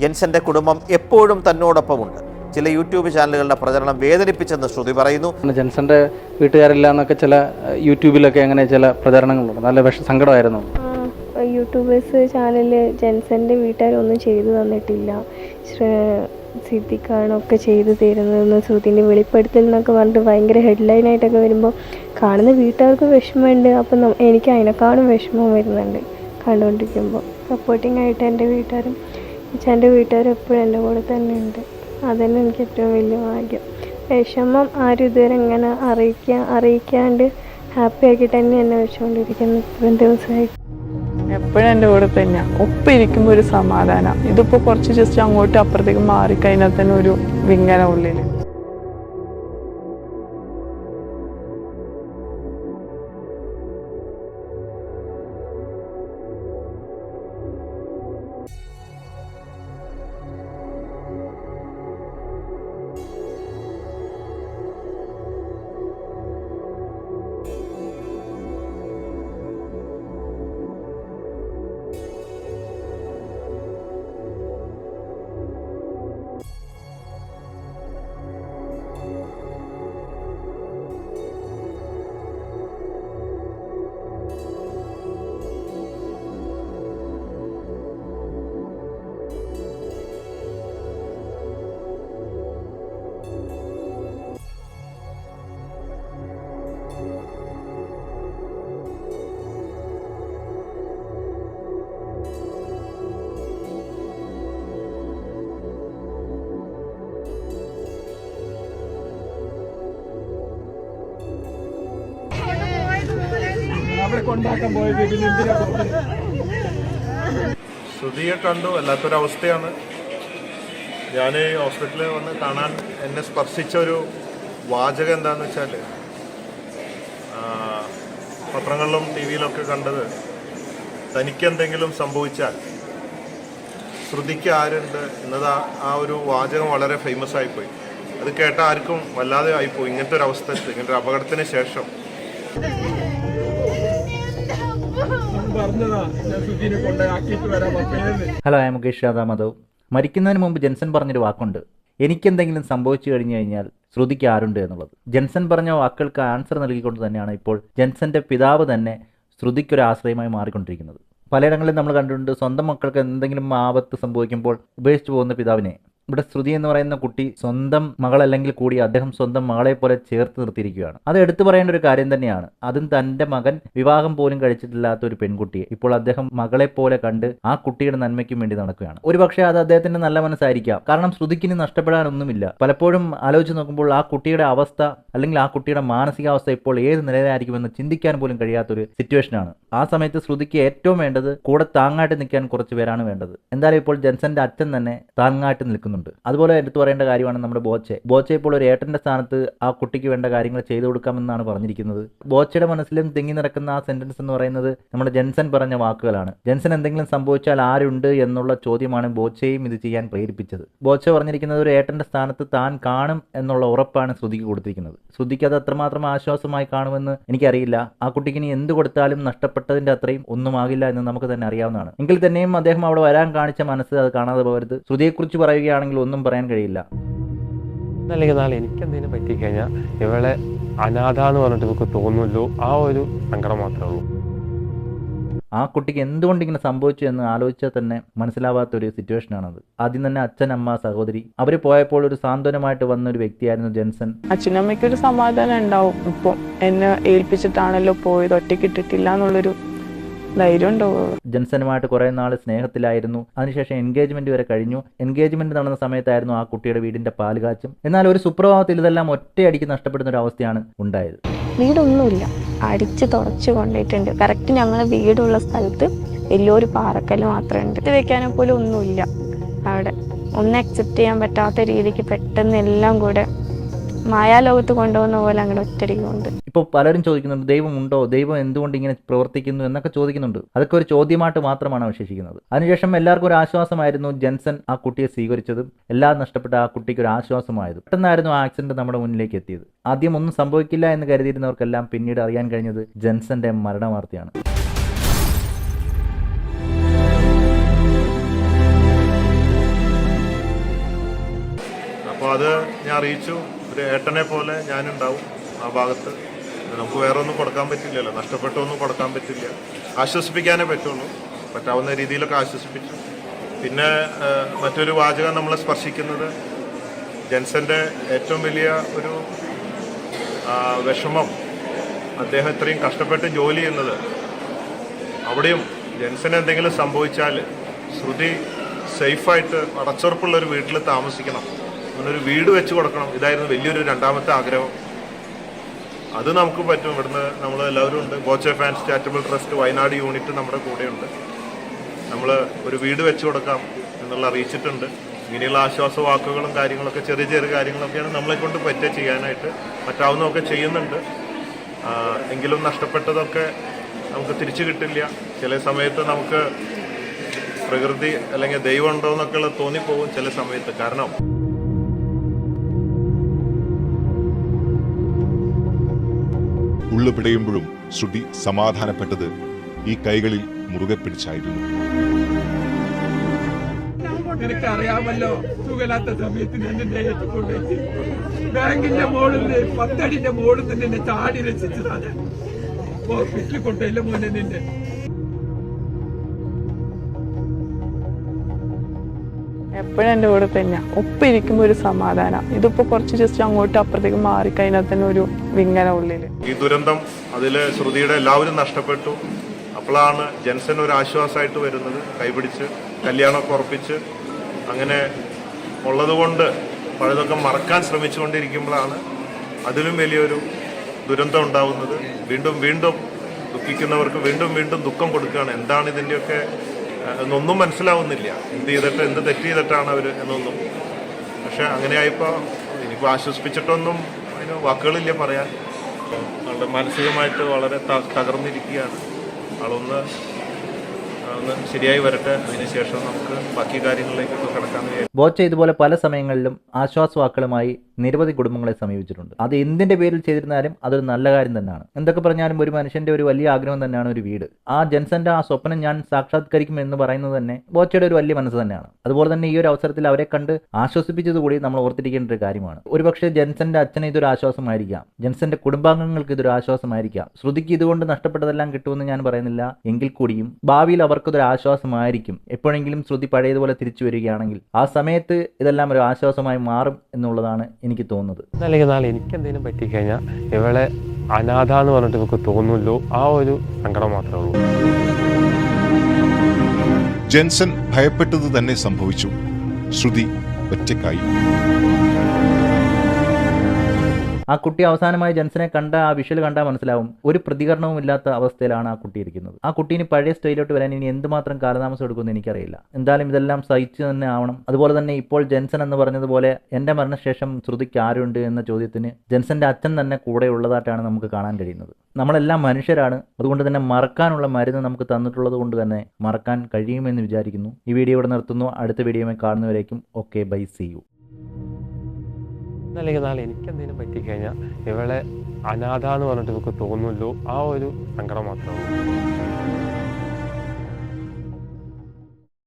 ജെൻസന്റെ കുടുംബം എപ്പോഴും തന്നോടൊപ്പമുണ്ട്. ചില യൂട്യൂബ് ചാനലുകളുടെ പ്രചരണം വേദനിപ്പിച്ചെന്ന് ശ്രുതി പറയുന്നു. ജെൻസന്റെ വീട്ടുകാരില്ല എന്നൊക്കെ ചില യൂട്യൂബിലൊക്കെ അങ്ങനെ ചില പ്രചരണങ്ങളുണ്ട്. നല്ല വിഷ സങ്കടമായിരുന്നു. യൂട്യൂബേഴ്സ് ചാനലിൽ ജെൻസന്റെ വീട്ടുകാരൊന്നും ചെയ്തു തന്നിട്ടില്ല. സിദ്ദിഖാണൊക്കെ ചെയ്തു തരുന്നതെന്ന് ശ്രുതിന്റെ വെളിപ്പെടുത്തൽ എന്നൊക്കെ പറഞ്ഞിട്ട് ഭയങ്കര ഹെഡ്ലൈനായിട്ടൊക്കെ വരുമ്പോൾ കാണുന്ന വീട്ടുകാർക്ക് വിഷമമുണ്ട്. അപ്പം എനിക്ക് അതിനേക്കാളും വിഷമം വരുന്നുണ്ട്. കണ്ടുകൊണ്ടിരിക്കുമ്പോൾ സപ്പോർട്ടിംഗ് ആയിട്ട് എന്റെ വീട്ടുകാരും എന്റെ വീട്ടുകാരെപ്പോഴും എന്റെ കൂടെ തന്നെ ഉണ്ട് അതന്നെ എനിക്ക് ഏറ്റവും വലിയ ഭാഗ്യം. വിഷമം ആരും ഇതുവരെ ഇങ്ങനെ അറിയിക്കാൻ അറിയിക്കാണ്ട് ഹാപ്പി ആക്കിയിട്ട് തന്നെ എന്നെ വെച്ചുകൊണ്ടിരിക്കുന്നു ഇത്രയും ദിവസമായി. എപ്പോഴും എന്റെ കൂടെ തന്നെയാണ് ഒപ്പം ഇരിക്കുമ്പോൾ ഒരു സമാധാനം. ഇതിപ്പോൾ കുറച്ച് ജസ്റ്റ് അങ്ങോട്ടും അപ്പുറത്തേക്ക് മാറിക്കഴിഞ്ഞാൽ തന്നെ ഒരു വിങ്ങന ഉള്ളിൽ ശ്രുതിയെ കണ്ടു വല്ലാത്തൊരവസ്ഥയാണ്. ഞാൻ ഹോസ്പിറ്റലിൽ വന്ന് കാണാൻ എന്നെ സ്പർശിച്ച ഒരു വാചകം എന്താന്ന് വെച്ചാൽ പത്രങ്ങളിലും ടി വിയിലൊക്കെ കണ്ടത് തനിക്കെന്തെങ്കിലും സംഭവിച്ചാൽ ശ്രുതിക്ക് ആരുണ്ട് എന്നത് ആ- ഒരു വാചകം വളരെ ഫേമസ് ആയിപ്പോയി. അത് കേട്ട ആർക്കും വല്ലാതെ ആയിപ്പോയി. ഇങ്ങനത്തെ ഒരു അവസ്ഥ ഇങ്ങനത്തെ ഒരു അപകടത്തിന് ശേഷം. ഹലോ ഐ മുകേഷ് യാദവ് മാധവ് മരിക്കുന്നതിന് മുമ്പ് ജെൻസൺ പറഞ്ഞൊരു വാക്കുണ്ട്. എനിക്കെന്തെങ്കിലും സംഭവിച്ചു കഴിഞ്ഞു കഴിഞ്ഞാൽ ശ്രുതിക്ക് ആരുണ്ട് എന്നുള്ളത്. ജെൻസൺ പറഞ്ഞ വാക്കുകൾക്ക് ആൻസർ നൽകിക്കൊണ്ട് തന്നെയാണ് ഇപ്പോൾ ജെൻസന്റെ പിതാവ് തന്നെ ശ്രുതിക്കൊരു ആശ്രയമായി മാറിക്കൊണ്ടിരിക്കുന്നത്. പലയിടങ്ങളിലും നമ്മൾ കണ്ടിട്ടുണ്ട് സ്വന്തം മക്കൾക്ക് എന്തെങ്കിലും ആപത്ത് സംഭവിക്കുമ്പോൾ ഉപേക്ഷിച്ചു പോകുന്ന പിതാവിനെ. ഇവിടെ ശ്രുതി എന്ന് പറയുന്ന കുട്ടി സ്വന്തം മകളല്ലെങ്കിൽ കൂടി അദ്ദേഹം സ്വന്തം മകളെ പോലെ ചേർത്ത് നിർത്തിയിരിക്കുകയാണ്. അത് എടുത്തു പറയേണ്ട ഒരു കാര്യം തന്നെയാണ്. അതും തന്റെ മകൻ വിവാഹം പോലും കഴിച്ചിട്ടില്ലാത്ത ഒരു പെൺകുട്ടിയെ ഇപ്പോൾ അദ്ദേഹം മകളെ പോലെ കണ്ട് ആ കുട്ടിയുടെ നന്മയ്ക്കും വേണ്ടി നടക്കുകയാണ്. ഒരുപക്ഷെ അത് അദ്ദേഹത്തിന്റെ നല്ല മനസ്സായിരിക്കാം. കാരണം ശ്രുതിക്കിന് നഷ്ടപ്പെടാനൊന്നുമില്ല. പലപ്പോഴും ആലോചിച്ച് നോക്കുമ്പോൾ ആ കുട്ടിയുടെ അവസ്ഥ അല്ലെങ്കിൽ ആ കുട്ടിയുടെ മാനസികാവസ്ഥ ഇപ്പോൾ ഏത് നിലയിലായിരിക്കുമെന്ന് ചിന്തിക്കാൻ പോലും കഴിയാത്തൊരു സിറ്റുവേഷനാണ്. ആ സമയത്ത് ശ്രുതിക്ക് ഏറ്റവും വേണ്ടത് കൂടെ താങ്ങായിട്ട് നിൽക്കാൻ കുറച്ച് പേരാണ് വേണ്ടത്. എന്തായാലും ഇപ്പോൾ ജെൻസന്റെ അച്ഛൻ തന്നെ താങ്ങായിട്ട് നിൽക്കുന്നുണ്ട് അതുപോലെ എടുത്തു പറയേണ്ട കാര്യമാണ് നമ്മുടെ ബോച്ചെ. ബോച്ചെ ഇപ്പോൾ ഒരു ഏട്ടന്റെ സ്ഥാനത്ത് ആ കുട്ടിക്ക് വേണ്ട കാര്യങ്ങൾ ചെയ്തു കൊടുക്കാമെന്നാണ് പറഞ്ഞിരിക്കുന്നത്. ബോച്ചയുടെ മനസ്സിലും തിങ്ങി നടക്കുന്ന ആ സെന്റൻസ് എന്ന് പറയുന്നത് നമ്മുടെ ജെൻസൻ പറഞ്ഞ വാക്കുകളാണ്. ജെൻസൻ എന്തെങ്കിലും സംഭവിച്ചാൽ ആരുണ്ട് എന്നുള്ള ചോദ്യമാണ് ബോച്ചയും ഇത് ചെയ്യാൻ പ്രേരിപ്പിച്ചത്. ബോച്ച പറഞ്ഞിരിക്കുന്നത് ഒരു ഏട്ടന്റെ സ്ഥാനത്ത് താൻ കാണും എന്നുള്ള ഉറപ്പാണ് ശ്രുതിക്ക് കൊടുത്തിരിക്കുന്നത്. ശ്രുതിക്ക് അത് അത്രമാത്രം ആശ്വാസമായി കാണുമെന്ന് എനിക്കറിയില്ല. ആ കുട്ടിക്ക് ഇനി എന്ത് കൊടുത്താലും നഷ്ടപ്പെട്ടതിന്റെ അത്രയും ഒന്നും ആകില്ല എന്ന് നമുക്ക് തന്നെ അറിയാവുന്നതാണ്. എങ്കിൽ തന്നെയും അദ്ദേഹം അവിടെ വരാൻ കാണിച്ച മനസ്സ് അത് കാണാതെ പോകരുത്. ശ്രുതിയെക്കുറിച്ച് പറയുകയാണെങ്കിൽ ഒന്നും പറയാൻ കഴിയില്ല. അല്ലെങ്കിൽ നാളെ എനിക്ക് എന്തെങ്കിലും പറ്റിക്കഴിഞ്ഞാൽ ഇവളെ അനാഥ എന്ന് പറഞ്ഞിട്ട് ഇവർക്ക് തോന്നുമല്ലോ. ആ ഒരു സങ്കടം മാത്രമേ ഉള്ളൂ. ആ കുട്ടിക്ക് എന്തുകൊണ്ട് ഇങ്ങനെ സംഭവിച്ചു എന്ന് ആലോചിച്ചാൽ തന്നെ മനസ്സിലാവാത്ത ഒരു സിറ്റുവേഷൻ സിറ്റുവേഷനാണത് ആദ്യം തന്നെ അച്ഛൻ അമ്മ സഹോദരി. അവർ പോയപ്പോൾ ഒരു സാന്ത്വനമായിട്ട് വന്ന ഒരു വ്യക്തിയായിരുന്നു ജെൻസൺ. അച്ഛനമ്മയ്ക്കൊരു സമാധാനം ഉണ്ടാവും. ഇപ്പം എന്നെ ഏൽപ്പിച്ചിട്ടാണല്ലോ പോയത്. ഒറ്റയ്ക്ക് ഇട്ടിട്ടില്ല എന്നുള്ളൊരു ധൈര്യം ജെൻസനുമായിട്ട് കുറേ നാൾ സ്നേഹത്തിലായിരുന്നു. അതിനുശേഷം എൻഗേജ്മെന്റ് വരെ കഴിഞ്ഞു. എൻഗേജ്മെന്റ് നടന്ന സമയത്തായിരുന്നു ആ കുട്ടിയുടെ വീടിന്റെ പാലുകാച്ചും എന്നാൽ ഒരു സുപ്രഭാതത്തിൽ ഇതെല്ലാം ഒറ്റയടിക്ക് നഷ്ടപ്പെടുന്ന ഒരു അവസ്ഥയാണ് ഉണ്ടായത്. വീടൊന്നുമില്ല. അടിച്ച് തുടച്ചു കൊണ്ടിട്ടുണ്ട് കറക്റ്റ് ഞങ്ങൾ വീടുള്ള സ്ഥലത്ത് വലിയൊരു പാറക്കല്ല് മാത്രമേ ഉണ്ട്. ഇത് വെക്കാനെ പോലും ഒന്നുമില്ല. അവിടെ ഒന്നും അക്സെപ്റ്റ് ചെയ്യാൻ പറ്റാത്ത രീതിക്ക് പെട്ടെന്ന് എല്ലാം കൂടെ മായാലോകത്ത് കൊണ്ടുപോകുന്ന പോലെ അങ്ങോട്ട് ഒറ്റടിക്ക് കൊണ്ട് ഇപ്പോൾ പലരും ചോദിക്കുന്നുണ്ട് ദൈവമുണ്ടോ? ദൈവം എന്തുകൊണ്ട് ഇങ്ങനെ പ്രവർത്തിക്കുന്നു എന്നൊക്കെ ചോദിക്കുന്നുണ്ട്. അതൊക്കെ ഒരു ചോദ്യമായിട്ട് മാത്രമാണ് അവശേഷിക്കുന്നത്. അതിനുശേഷം എല്ലാവർക്കും ഒരു ആശ്വാസമായിരുന്നു ജെൻസൺ ആ കുട്ടിയെ സ്വീകരിച്ചതും എല്ലാം നഷ്ടപ്പെട്ട ആ കുട്ടിക്ക് ഒരു ആശ്വാസമായത്. പെട്ടെന്നായിരുന്നു ആ ആക്സിഡന്റ് നമ്മുടെ മുന്നിലേക്ക് എത്തിയത്. ആദ്യം ഒന്നും സംഭവിക്കില്ല എന്ന് കരുതിയിരുന്നവർക്കെല്ലാം പിന്നീട് അറിയാൻ കഴിഞ്ഞത് ജെൻസന്റെ മരണവാർത്തയാണ്. അത് ഞാൻ അറിയിച്ചു. ഒരു ഏട്ടനെ പോലെ ഞാനുണ്ടാവും ആ ഭാഗത്ത്. നമുക്ക് വേറെ ഒന്നും കൊടുക്കാൻ പറ്റില്ലല്ലോ. നഷ്ടപ്പെട്ടൊന്നും കൊടുക്കാൻ പറ്റില്ല. ആശ്വസിപ്പിക്കാനേ പറ്റുള്ളൂ. പറ്റാവുന്ന രീതിയിലൊക്കെ ആശ്വസിപ്പിച്ചു. പിന്നെ മറ്റൊരു വാചകം നമ്മളെ സ്പർശിക്കുന്നത് ജെൻസന്റെ ഏറ്റവും വലിയ ഒരു വിഷമം അദ്ദേഹം ഇത്രയും കഷ്ടപ്പെട്ട് ജോലി ചെയ്യുന്നത്. അവിടെയും ജെൻസന് എന്തെങ്കിലും സംഭവിച്ചാൽ ശ്രുതി സേഫായിട്ട് അടച്ചുറപ്പുള്ള ഒരു വീട്ടിൽ താമസിക്കണം. അങ്ങനെ ഒരു വീട് വെച്ച് കൊടുക്കണം. ഇതായിരുന്നു വലിയൊരു രണ്ടാമത്തെ ആഗ്രഹം. അത് നമുക്ക് പറ്റും. ഇവിടുന്ന് നമ്മൾ എല്ലാവരും ഉണ്ട് ഗോച്ചെ fans charitable trust Wayanad unit നമ്മുടെ കൂടെയുണ്ട്. നമ്മൾ ഒരു വീട് വെച്ച് കൊടുക്കാം എന്നുള്ള അറിയിച്ചിട്ടുണ്ട്. ഇങ്ങനെയുള്ള ആശ്വാസ വാക്കുകളും കാര്യങ്ങളൊക്കെ ചെറിയ ചെറിയ കാര്യങ്ങളൊക്കെയാണ് നമ്മളെ കൊണ്ട് പറ്റുക ചെയ്യാനായിട്ട്. പറ്റാവുന്നതൊക്കെ ചെയ്യുന്നുണ്ട്. എങ്കിലും നഷ്ടപ്പെട്ടതൊക്കെ നമുക്ക് തിരിച്ചു കിട്ടില്ല. ചില സമയത്ത് നമുക്ക് പ്രകൃതി അല്ലെങ്കിൽ ദൈവം ഉണ്ടോ എന്നൊക്കെ തോന്നിപ്പോകും ചില സമയത്ത്. കാരണം ഉള്ളു പിടയുമ്പോഴും ശ്രുതി സമാധാനപ്പെട്ടത് ഈ കൈകളിൽ മുറുകെ പിടിച്ചായിരുന്നു. നിനക്ക് അറിയാമല്ലോ സുഖലാത്ത സമയത്ത് നിന്നെ ഏറ്റുകൊണ്ടുപോയി ബാങ്കിന്റെ മോളിൽ പത്തടിന്റെ മോളിൽ നിന്ന് നിന്നെ ചാടി രക്ഷിച്ചതാണ്. ഹോസ്പിറ്റലിൽ കൊണ്ടുപോയില്ല മോനെ നിന്നെ. എപ്പോഴും എന്റെ കൂടെ തന്നെയാ. ഒപ്പം ഇരിക്കുമ്പോൾ ഒരു സമാധാനം. ഇതിപ്പോ കുറച്ച് ജസ്റ്റ് അങ്ങോട്ട് അപ്പുറത്തേക്ക് മാറിക്കഴിഞ്ഞാൽ തന്നെ ഒരു വിങ്ങന ഉള്ളിൽ. ഈ ദുരന്തം അതിൽ ശ്രുതിയുടെ എല്ലാവരും നഷ്ടപ്പെട്ടു. അപ്പോഴാണ് ജെൻസൻ ഒരു ആശ്വാസമായിട്ട് വരുന്നത്. കൈപിടിച്ച് കല്യാണമൊക്കെ ഉറപ്പിച്ച്. അങ്ങനെ ഉള്ളതുകൊണ്ട് പലതൊക്കെ മറക്കാൻ ശ്രമിച്ചുകൊണ്ടിരിക്കുമ്പോഴാണ് അതിലും വലിയൊരു ദുരന്തം ഉണ്ടാവുന്നത്. വീണ്ടും വീണ്ടും ദുഃഖിക്കുന്നവർക്ക് വീണ്ടും വീണ്ടും ദുഃഖം കൊടുക്കുകയാണ്. എന്താണ് ഇതിന്റെയൊക്കെ എന്നൊന്നും മനസ്സിലാവുന്നില്ല. എന്ത് ചെയ്തിട്ട് എന്ത് തെറ്റ് ചെയ്തിട്ടാണ് അവർ എന്നൊന്നും. പക്ഷെ അങ്ങനെയായപ്പോൾ ഇനിയിപ്പോൾ ആശ്വസിപ്പിച്ചിട്ടൊന്നും അതിന് വാക്കുകളില്ല പറയാൻ. ആളുടെ മാനസികമായിട്ട് വളരെ തകർന്നിരിക്കുകയാണ്. ആളൊന്ന് ഒന്ന് ശരിയായി വരട്ടെ. അതിനുശേഷം നമുക്ക് ബാക്കി കാര്യങ്ങളിലേക്കൊക്കെ കിടക്കാൻ ബോച്ച ഇതുപോലെ പല സമയങ്ങളിലും ആശ്വാസവാക്കുകളുമായി നിരവധി കുടുംബങ്ങളെ സമീപിച്ചിട്ടുണ്ട്. അത് എന്തിന്റെ പേരിൽ ചെയ്തിരുന്നാലും അതൊരു നല്ല കാര്യം തന്നെയാണ്. എന്തൊക്കെ പറഞ്ഞാലും ഒരു മനുഷ്യന്റെ ഒരു വലിയ ആഗ്രഹം തന്നെയാണ് ഒരു വീട്. ആ ജെൻസന്റെ ആ സ്വപ്നം ഞാൻ സാക്ഷാത്കരിക്കും എന്ന് പറയുന്നത് തന്നെ ബോച്ചയുടെ ഒരു വലിയ മനസ്സ് തന്നെയാണ്. അതുപോലെ തന്നെ ഈ ഒരു അവസരത്തിൽ അവരെ കണ്ട് ആശ്വസിപ്പിച്ചത് കൂടി നമ്മൾ ഓർത്തിരിക്കേണ്ട ഒരു കാര്യമാണ്. ഒരുപക്ഷെ ജെൻസന്റെ അച്ഛന് ഇതൊരു ആശ്വാസമായിരിക്കാം. ജെൻസന്റെ കുടുംബാംഗങ്ങൾക്ക് ഇതൊരു ആശ്വാസമായിരിക്കാം. ശ്രുതിക്ക് ഇതുകൊണ്ട് നഷ്ടപ്പെട്ടതെല്ലാം കിട്ടുമെന്ന് ഞാൻ പറയുന്നില്ല. എങ്കിൽ കൂടിയും ഭാവിയിൽ അവർക്കതൊരു ആശ്വാസമായിരിക്കും. എപ്പോഴെങ്കിലും ശ്രുതി പഴയതുപോലെ തിരിച്ചു വരികയാണെങ്കിൽ ആ സമയത്ത് ഇതെല്ലാം ഒരു ആശ്വാസമായി മാറും എന്നുള്ളതാണ് എനിക്ക് തോന്നുന്നത്. അല്ലെങ്കിൽ നാളെ എനിക്ക് എന്തെങ്കിലും പറ്റിക്കഴിഞ്ഞാൽ ഇവളെ അനാഥ എന്ന് പറഞ്ഞിട്ട് നമുക്ക് തോന്നുമല്ലോ ആ ഒരു സങ്കടം മാത്രമേ ഉള്ളൂ. ജെൻസൺ ഭയപ്പെട്ടത് തന്നെ സംഭവിച്ചു. ശ്രുതി ഒറ്റക്കായി ആ കുട്ടി അവസാനമായി ജെൻസിനെ കണ്ട ആ വിഷ്വൽ കണ്ടാൽ മനസ്സിലാവും. ഒരു പ്രതികരണവും ഇല്ലാത്ത അവസ്ഥയിലാണ് ആ കുട്ടി ഇരിക്കുന്നത്. ആ കുട്ടീന് പഴയ സ്റ്റൈലോട്ട് വരാൻ ഇനി എന്തുമാത്രം കാലതാമസം എടുക്കുമെന്ന് എനിക്കറിയില്ല. എന്തായാലും ഇതെല്ലാം സഹിച്ചു തന്നെ ആവണം. അതുപോലെ തന്നെ ഇപ്പോൾ ജെൻസൺ എന്ന് പറഞ്ഞതുപോലെ എന്റെ മരണശേഷം ശ്രുതിക്ക് ആരുണ്ട് എന്ന ചോദ്യത്തിന് ജെൻസന്റെ അച്ഛൻ തന്നെ കൂടെ ഉള്ളതായിട്ടാണ് നമുക്ക് കാണാൻ കഴിയുന്നത്. നമ്മളെല്ലാം മനുഷ്യരാണ്. അതുകൊണ്ട് തന്നെ മറക്കാനുള്ള മരുന്ന് നമുക്ക് തന്നിട്ടുള്ളത് കൊണ്ട് തന്നെ മറക്കാൻ കഴിയുമെന്ന് വിചാരിക്കുന്നു. ഈ വീഡിയോ ഇവിടെ നിർത്തുന്നു. അടുത്ത വീഡിയോയുമായി കാണുന്നവരേക്കും ഓക്കെ ബൈ സി യു. അല്ലെങ്കിൽ നാളെ എനിക്ക് എന്തെങ്കിലും പറ്റിക്കഴിഞ്ഞാൽ ഇവളെ അനാഥ എന്ന് പറഞ്ഞിട്ട് ഇവർക്ക് തോന്നുമല്ലോ ആ ഒരു സങ്കടം മാത്രമേ ഉള്ളൂ